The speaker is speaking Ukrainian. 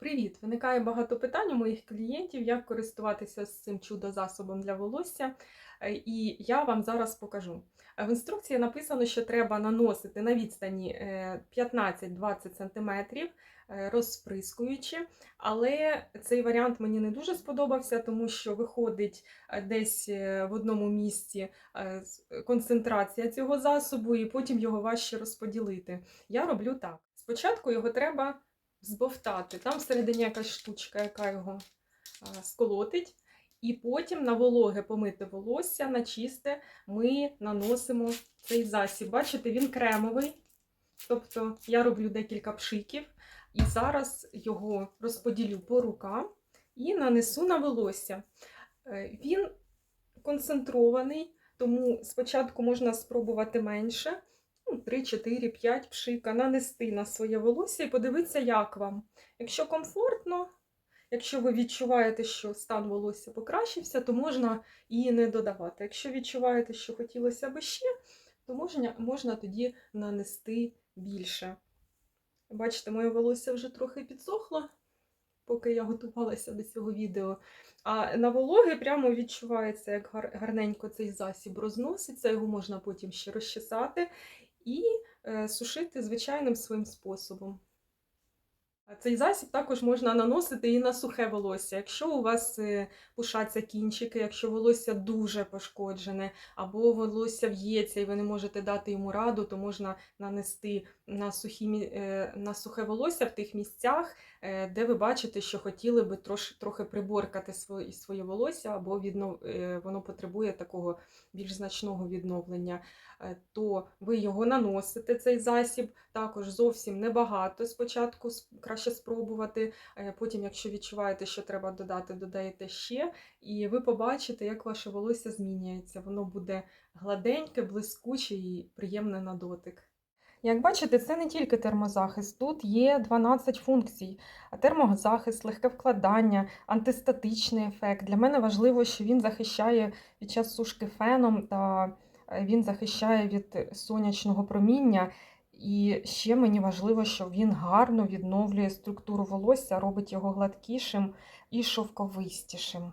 Привіт! Виникає багато питань у моїх клієнтів, як користуватися з цим чудо-засобом для волосся. Е, І я вам зараз покажу. Е, В інструкції написано, що треба наносити на відстані е, 15-20 см, е, розприскуючи. Але цей варіант мені не дуже сподобався, тому що виходить десь в одному місці концентрація цього засобу, і потім його важче розподілити. Я роблю так. Спочатку його треба збовтати. Там всередині якась штучка, яка його сколотить. І потім на вологе помите волосся, на чисте, ми наносимо цей засіб. Бачите, він кремовий. Тобто я роблю декілька пшиків і зараз його розподілю по рукам і нанесу на волосся. Е, Він концентрований, тому спочатку можна спробувати менше, 3, 4, 5 пшика, нанести на своє волосся і подивитися, як вам. Якщо комфортно, якщо ви відчуваєте, що стан волосся покращився, то можна і не додавати. Якщо відчуваєте, що хотілося б ще, то можна, можна тоді нанести більше. Бачите, моє волосся вже трохи підсохло, поки я готувалася до цього відео. А на вологи прямо відчувається, як гарненько цей засіб розноситься, його можна потім ще розчесати і е, сушити звичайним своїм способом. Цей засіб також можна наносити і на сухе волосся. Якщо у вас е, пушаться кінчики, якщо волосся дуже пошкоджене, або волосся в'ється і ви не можете дати йому раду, то можна нанести на, сухі, е, на сухе волосся в тих місцях, е, де ви бачите, що хотіли би трош, трохи приборкати своє, своє волосся, або віднов, воно потребує такого більш значного відновлення, то ви його наносите, цей засіб, також зовсім небагато. Спочатку краще спробувати. е, Потім, якщо відчуваєте, що треба додати, додаєте ще, і ви побачите, як ваше волосся змінюється. Воно буде гладеньке, блискуче і приємне на дотик. Як бачите, це не тільки термозахист, тут є 12 функцій. Термозахист, легке вкладання, антистатичний ефект. Для мене важливо, що він захищає під час сушки феном та е, він захищає від сонячного проміння. І ще мені важливо, що він гарно відновлює структуру волосся, робить його гладкішим і шовковистішим.